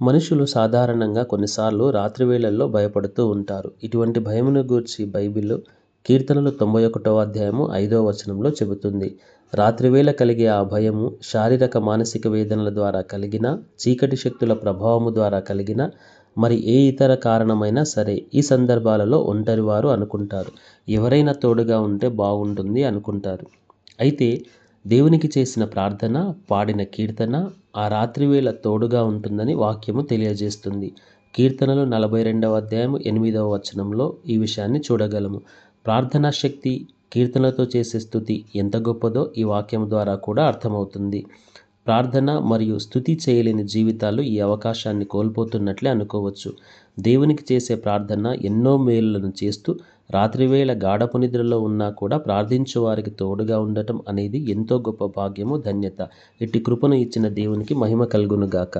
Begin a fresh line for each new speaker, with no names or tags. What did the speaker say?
మనుషులు సాధారణంగా కొన్నిసార్లు రాత్రి వేళల్లో భయపడుతూ ఉంటారు. ఇటువంటి భయమును గూర్చి బైబిల్ కీర్తనలు తొంభై ఒకటవ అధ్యాయము ఐదవ వచనంలో చెబుతుంది. రాత్రివేళ కలిగే ఆ భయము శారీరక మానసిక వేదనల ద్వారా కలిగిన చీకటి శక్తుల ప్రభావము ద్వారా కలిగిన మరి ఏ ఇతర కారణమైనా సరే ఈ సందర్భాలలో ఒంటరివారు అనుకుంటారు. ఎవరైనా తోడుగా ఉంటే బాగుంటుంది అనుకుంటారు. అయితే దేవునికి చేసిన ప్రార్థన, పాడిన కీర్తన ఆ రాత్రివేళ తోడుగా ఉంటుందని వాక్యము తెలియజేస్తుంది. కీర్తనలు నలభై రెండవ అధ్యాయము ఎనిమిదవ వచనంలో ఈ విషయాన్ని చూడగలము. ప్రార్థనా శక్తి, కీర్తనలతో చేసే స్థుతి ఎంత గొప్పదో ఈ వాక్యం ద్వారా కూడా అర్థమవుతుంది. ప్రార్థన మరియు స్థుతి చేయలేని జీవితాలు ఈ అవకాశాన్ని కోల్పోతున్నట్లే అనుకోవచ్చు. దేవునికి చేసే ప్రార్థన ఎన్నో మేలులను చేస్తూ రాత్రివేళ గాఢపు నిద్రలో ఉన్నా కూడా ప్రార్థించు వారికి తోడుగా ఉండటం అనేది ఎంతో గొప్ప భాగ్యము, ధన్యత. ఇట్టి కృపను ఇచ్చిన దేవునికి మహిమ కలుగునుగాక.